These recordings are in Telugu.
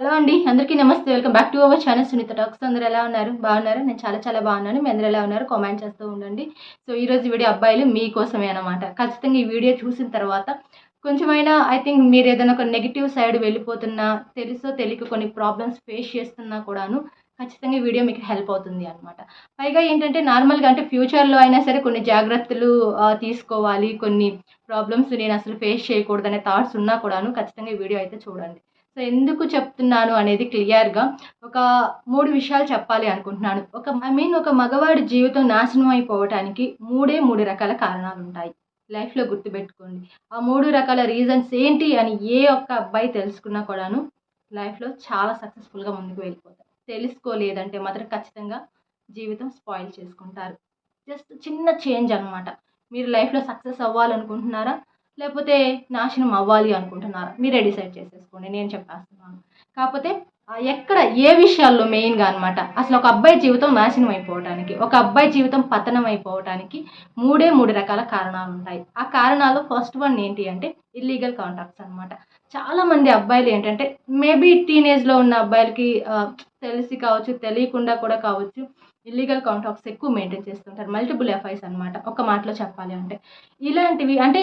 హలో అండి అందరికీ నమస్తే. Welcome back to our channel Sunitha talks. అందరూ ఎలా ఉన్నారు? బాగున్నారు? నేను చాలా చాలా బాగున్నాను. మీ అందరూ ఎలా ఉన్నారు? కామెంట్ చేస్తూ ఉండండి. సో ఈరోజు వీడియో అబ్బాయిలు మీకోసమే అనమాట ఖచ్చితంగా ఈ వీడియో చూసిన తర్వాత కొంచెమైనా ఐ థింక్ మీరు ఏదైనా ఒక నెగిటివ్ సైడ్ వెళ్ళిపోతున్నా తెలుసో తెలియక కొన్ని ప్రాబ్లమ్స్ ఫేస్ చేస్తున్నా కూడాను ఖచ్చితంగా వీడియో మీకు హెల్ప్ అవుతుంది అనమాట పైగా ఏంటంటే నార్మల్గా అంటే ఫ్యూచర్లో అయినా సరే కొన్ని జాగ్రత్తలు తీసుకోవాలి. కొన్ని ప్రాబ్లమ్స్ నేను అసలు ఫేస్ చేయకూడదనే థాట్స్ ఉన్నా కూడాను ఖచ్చితంగా ఈ వీడియో అయితే చూడండి. సో ఎందుకు చెప్తున్నాను అనేది క్లియర్గా ఒక మూడు విషయాలు చెప్పాలి అనుకుంటున్నాను. ఒక ఐ మీన్ ఒక మగవాడి జీవితం నాశనం అయిపోవటానికి మూడే మూడు రకాల కారణాలు ఉంటాయి. లైఫ్లో గుర్తుపెట్టుకోండి. ఆ మూడు రకాల రీజన్స్ ఏంటి అని ఏ ఒక్క అబ్బాయి తెలుసుకున్నా కూడాను లైఫ్లో చాలా సక్సెస్ఫుల్గా ముందుకు వెళ్ళిపోతారు. తెలుసుకోలేదంటే మాత్రం ఖచ్చితంగా జీవితం స్పాయిల్ చేసుకుంటారు. జస్ట్ చిన్న చేంజ్ అనమాట మీరు లైఫ్లో సక్సెస్ అవ్వాలనుకుంటున్నారా? లేకపోతే నాశనం అవ్వాలి అనుకుంటున్నారా? మీరే డిసైడ్ చేసేసుకోండి నేను చెప్పేస్తున్నాను. కాకపోతే ఎక్కడ ఏ విషయాల్లో మెయిన్గా అనమాట అసలు ఒక అబ్బాయి జీవితం నాశనం అయిపోవటానికి ఒక అబ్బాయి జీవితం పతనం అయిపోవటానికి మూడే మూడు రకాల కారణాలు ఉంటాయి. ఆ కారణాలు ఫస్ట్ వన్ ఏంటి అంటే ఇల్లీగల్ కాంట్రాక్ట్స్ అనమాట చాలామంది అబ్బాయిలు ఏంటంటే మేబీ టీనేజ్లో ఉన్న అబ్బాయిలకి తెలిసి కావచ్చు తెలియకుండా కూడా కావచ్చు ఇల్లీగల్ కాంట్రాక్ట్స్ ఎక్కువ మెయింటైన్ చేస్తుంటారు. మల్టిపుల్ ఎఫ్ఐస్ అనమాట ఒక మాటలో చెప్పాలి అంటే. ఇలాంటివి అంటే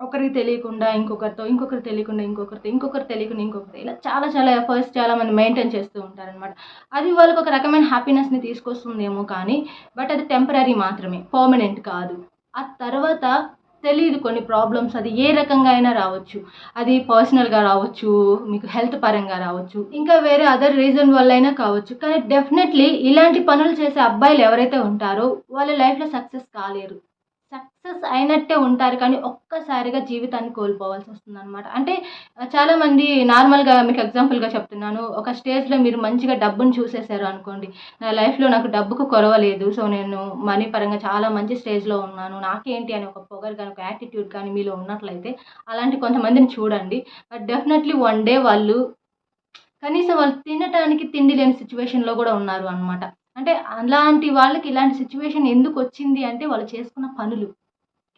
ఒకరికి తెలియకుండా ఇంకొకరితో ఇంకొకరు తెలియకుండా ఇంకొకరితో ఇంకొకరు తెలియకుండా ఇంకొకరితో. ఇలా చాలా చాలా ఎఫర్ట్స్ చాలా మంది మెయింటైన్ చేస్తూ ఉంటారనమాట అది వాళ్ళకి ఒక రకమైన హ్యాపీనెస్ని తీసుకొస్తుందేమో కానీ బట్ అది టెంపరీ మాత్రమే పర్మనెంట్ కాదు. ఆ తర్వాత తెలియదు కొన్ని ప్రాబ్లమ్స్ అది ఏ రకంగా అయినా రావచ్చు. అది పర్సనల్గా రావచ్చు మీకు హెల్త్ పరంగా రావచ్చు ఇంకా వేరే అదర్ రీజన్ వల్ల అయినా కావచ్చు. కానీ డెఫినెట్లీ ఇలాంటి పనులు చేసే అబ్బాయిలు ఎవరైతే ఉంటారో వాళ్ళ లైఫ్లో సక్సెస్ కాలేరు. సక్సెస్ అయినట్టే ఉంటారు కానీ ఒక్కసారిగా జీవితాన్ని కోల్పోవాల్సి వస్తుంది అనమాట అంటే చాలామంది నార్మల్గా మీకు ఎగ్జాంపుల్గా చెప్తున్నాను. ఒక స్టేజ్లో మీరు మంచిగా డబ్బును చూసేశారు అనుకోండి. నా లైఫ్లో నాకు డబ్బుకు కొరవలేదు సో నేను మనీ పరంగా చాలా మంచి స్టేజ్లో ఉన్నాను. నాకేంటి అని ఒక పొగరు కానీ ఒక యాటిట్యూడ్ కానీ మీలో ఉన్నట్లయితే అలాంటి కొంతమందిని చూడండి. బట్ డెఫినెట్లీ వన్ డే వాళ్ళు కనీసం వాళ్ళు తినటానికి తిండి లేని సిచ్యువేషన్లో కూడా ఉన్నారు అనమాట అంటే అలాంటి వాళ్ళకి ఇలాంటి సిచ్యువేషన్ ఎందుకు వచ్చింది అంటే వాళ్ళు చేసుకున్న పనులు.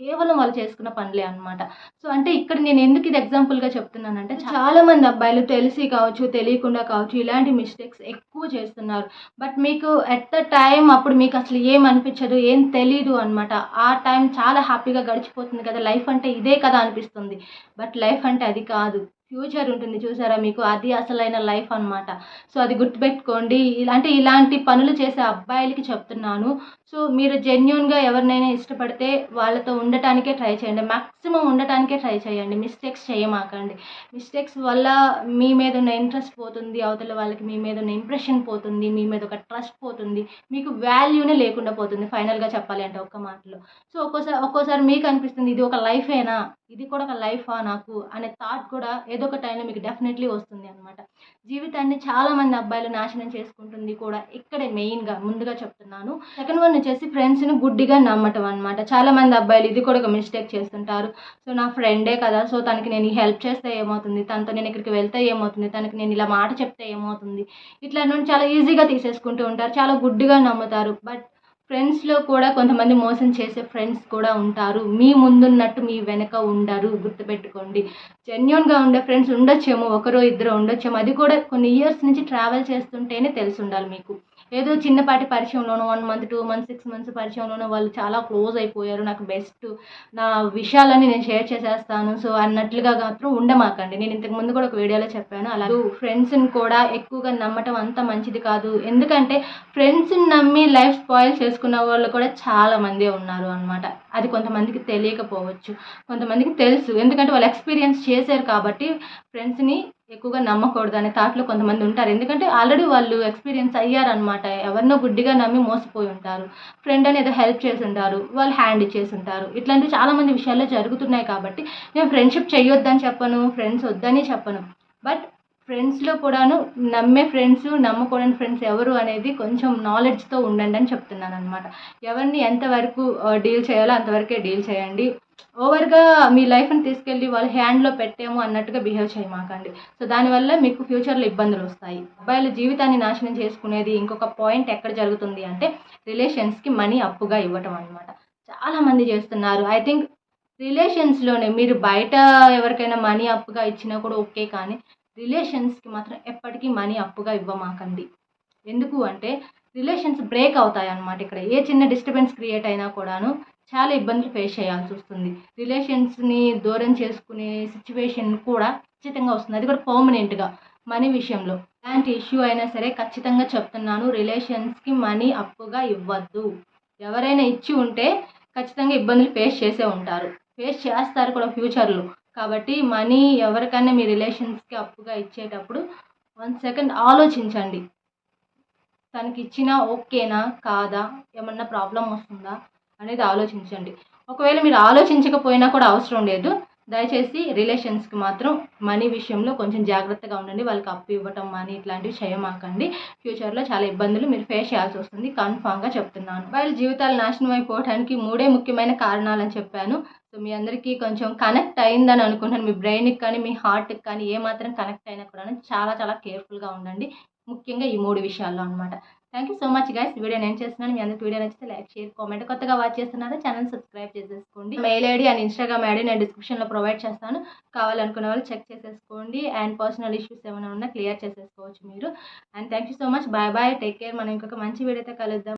కేవలం వాళ్ళు చేసుకున్న పనులే అనమాట సో అంటే ఇక్కడ నేను ఎందుకు ఇది ఎగ్జాంపుల్గా చెప్తున్నానంటే చాలా మంది అబ్బాయిలు తెలిసి కావచ్చు తెలియకుండా కావచ్చు ఇలాంటి మిస్టేక్స్ ఎక్కువ చేస్తున్నారు. బట్ మీకు ఎట్ ద టైం అప్పుడు మీకు అసలు ఏం అనిపించదు ఏం తెలీదు అనమాట ఆ టైం చాలా హ్యాపీగా గడిచిపోతుంది కదా. లైఫ్ అంటే ఇదే కదా అనిపిస్తుంది. బట్ లైఫ్ అంటే అది కాదు. ఫ్యూచర్ ఉంటుంది చూసారా మీకు? అది అసలైన లైఫ్ అన్నమాట. సో అది గుర్తుపెట్టుకోండి. అంటే ఇలాంటి పనులు చేసే అబ్బాయిలకి చెప్తున్నాను. సో మీరు జెన్యున్గా ఎవరినైనా ఇష్టపడితే వాళ్ళతో ఉండటానికే ట్రై చేయండి. మ్యాక్సిమం ఉండటానికే ట్రై చేయండి. మిస్టేక్స్ చేయమాకండి. మిస్టేక్స్ వల్ల మీ మీద ఉన్న ఇంట్రెస్ట్ పోతుంది. అవతల వాళ్ళకి మీ మీద ఉన్న ఇంప్రెషన్ పోతుంది. మీ మీద ఒక ట్రస్ట్ పోతుంది. మీకు వాల్యూనే లేకుండా పోతుంది. ఫైనల్గా చెప్పాలి అంటే ఒక్క మాటలో. సో ఒక్కోసారి ఒక్కోసారి మీకు అనిపిస్తుంది ఇది ఒక లైఫేనా? ఇది కూడా ఒక లైఫా నాకు? అనే థాట్ కూడా ఏదో ఒక టైంలో మీకు డెఫినెట్లీ వస్తుంది అనమాట జీవితాన్ని చాలా మంది అబ్బాయిలు నాశనం చేసుకుంటుంది కూడా ఇక్కడే మెయిన్గా ముందుగా చెప్తున్నాను. సెకండ్ వన్ వచ్చేసి ఫ్రెండ్స్ని గుడ్డిగా నమ్మటం అనమాట చాలా మంది అబ్బాయిలు ఇది కూడా ఒక మిస్టేక్ చేస్తుంటారు. సో నా ఫ్రెండే కదా సో తనకి నేను హెల్ప్ చేస్తే ఏమవుతుంది? తనతో నేను ఇక్కడికి వెళ్తే ఏమవుతుంది? తనకి నేను ఇలా మాట చెప్తే ఏమవుతుంది? ఇట్లా నుండి చాలా ఈజీగా తీసేసుకుంటూ ఉంటారు. చాలా గుడ్డిగా నమ్ముతారు. బట్ ఫ్రెండ్స్లో కూడా కొంతమంది మోసం చేసే ఫ్రెండ్స్ కూడా ఉంటారు. మీ ముందున్నట్టు మీ వెనక ఉండరు. గుర్తుపెట్టుకోండి. జెన్యున్గా ఉండే ఫ్రెండ్స్ ఉండొచ్చేమో ఒకరో ఇద్దరు ఉండొచ్చేమో. అది కూడా కొన్ని ఇయర్స్ నుంచి ట్రావెల్ చేస్తుంటేనే తెలిసి ఉండాలి మీకు. ఏదో చిన్నపాటి పరిచయంలోనో one month two months six months పరిచయంలోనో వాళ్ళు చాలా క్లోజ్ అయిపోయారు. నాకు బెస్ట్ నా విషయాలన్నీ నేను షేర్ చేసేస్తాను. సో అన్నట్లుగా మాత్రం ఉండమాకండి. నేను ఇంతకు ముందు కూడా ఒక వీడియోలో చెప్పాను. అలా ఫ్రెండ్స్ని కూడా ఎక్కువగా నమ్మటం అంత మంచిది కాదు. ఎందుకంటే ఫ్రెండ్స్ని నమ్మి లైఫ్ స్పాయిల్ చేసుకున్న వాళ్ళు కూడా చాలా మందే ఉన్నారు అనమాట అది కొంతమందికి తెలియకపోవచ్చు. కొంతమందికి తెలుసు. ఎందుకంటే వాళ్ళు ఎక్స్పీరియన్స్ చేశారు కాబట్టి ఫ్రెండ్స్ని ఎక్కువగా నమ్మకూడదు అనే థాట్లో కొంతమంది ఉంటారు. ఎందుకంటే ఆల్రెడీ వాళ్ళు ఎక్స్పీరియన్స్ అయ్యారనమాట ఎవరినో గుడ్డిగా నమ్మి మోసపోయి ఉంటారు. ఫ్రెండ్ అని ఏదో హెల్ప్ చేసి ఉంటారు. వాళ్ళు హ్యాండ్ ఇచ్చేసి ఉంటారు. ఇట్లాంటివి చాలామంది విషయాల్లో జరుగుతున్నాయి కాబట్టి నేను ఫ్రెండ్షిప్ చేయొద్దని చెప్పను ఫ్రెండ్స్ వద్దని చెప్పను. బట్ ఫ్రెండ్స్లో కూడాను నమ్మే ఫ్రెండ్స్ నమ్మకూడని ఫ్రెండ్స్ ఎవరు అనేది కొంచెం నాలెడ్జ్తో ఉండండి అని చెప్తున్నాను అనమాట ఎవరిని ఎంతవరకు డీల్ చేయాలో అంతవరకే డీల్ చేయండి. ఓవర్గా మీ లైఫ్ని తీసుకెళ్ళి వాళ్ళ హ్యాండ్లో పెట్టాము అన్నట్టుగా బిహేవ్ చేయమాకండి సో దానివల్ల మీకు ఫ్యూచర్లో ఇబ్బందులు వస్తాయి. అబ్బాయిల జీవితాన్ని నాశనం చేసుకునేది ఇంకొక పాయింట్ ఎక్కడ జరుగుతుంది అంటే రిలేషన్స్కి మనీ అప్పుగా ఇవ్వటం అనమాట చాలామంది చేస్తున్నారు. ఐ థింక్ రిలేషన్స్లోనే మీరు బయట ఎవరికైనా మనీ అప్పుగా ఇచ్చినా కూడా ఓకే కానీ రిలేషన్స్కి మాత్రం ఎప్పటికీ మనీ అప్పుగా ఇవ్వమాకండి. ఎందుకు అంటే రిలేషన్స్ బ్రేక్ అవుతాయి అన్నమాట ఇక్కడ. ఏ చిన్న డిస్టర్బెన్స్ క్రియేట్ అయినా కూడాను చాలా ఇబ్బందులు ఫేస్ చేయాల్సి వస్తుంది. రిలేషన్స్ని దూరం చేసుకునే సిచ్యువేషన్ కూడా ఖచ్చితంగా వస్తుంది. అది కూడా పర్మనెంట్గా మనీ విషయంలో. ఎలాంటి ఇష్యూ అయినా సరే ఖచ్చితంగా చెప్తున్నాను రిలేషన్స్కి మనీ అప్పుగా ఇవ్వద్దు. ఎవరైనా ఇచ్చి ఉంటే ఖచ్చితంగా ఇబ్బందులు ఫేస్ చేసే ఉంటారు. ఫేస్ చేస్తారు కూడా ఫ్యూచర్లో. కాబట్టి మనీ ఎవరికైనా మీ రిలేషన్స్కి అప్పుగా ఇచ్చేటప్పుడు వన్ సెకండ్ ఆలోచించండి. తనకి ఇచ్చినా ఓకేనా? కాదా? ఏమన్నా ప్రాబ్లం వస్తుందా? అనేది ఆలోచించండి. ఒకవేళ మీరు ఆలోచించకపోయినా కూడా అవసరం లేదు. దయచేసి రిలేషన్స్కి మాత్రం మనీ విషయంలో కొంచెం జాగ్రత్తగా ఉండండి. వాళ్ళకి అప్పు ఇవ్వటం మనీ ఇట్లాంటివి చేయమాకండి ఫ్యూచర్లో చాలా ఇబ్బందులు మీరు ఫేస్ చేయాల్సి వస్తుంది. కన్ఫామ్గా చెప్తున్నాను. వాళ్ళ జీవితాలు నాశనం అయిపోవడానికి మూడే ముఖ్యమైన కారణాలని చెప్పాను. సో మీ అందరికీ కొంచెం కనెక్ట్ అయిందని అనుకుంటున్నాను. మీ బ్రెయిన్కి కానీ మీ హార్ట్కి కానీ ఏ మాత్రం కనెక్ట్ అయినా కూడా చాలా చాలా కేర్ఫుల్గా ఉండండి. ముఖ్యంగా ఈ మూడు విషయాల్లో అనమాట thank you so much guys video నేను చేస్తున్నాను. మీ అందరికి వీడియో నచ్చితే లైక్ షేర్ కామెంట్ కొత్తగా వాచ్ చేస్తున్నారా. ఛానల్ సబ్స్క్రైబ్ చేసేసుకోండి. Mail ID and Instagram ID నేను డిస్క్రిప్షన్లో ప్రొవైడ్ చేస్తాను. కావాలనుకునే వాళ్ళు చెక్ చేసేసుకోండి. అండ్ పర్సనల్ ఇష్యూస్ ఏమైనా ఉన్నా క్లియర్ చేసేసుకోవచ్చు మీరు. And thank you so much bye bye take care మనం ఇంకొక మంచి వీడియోతో కలుద్దాం.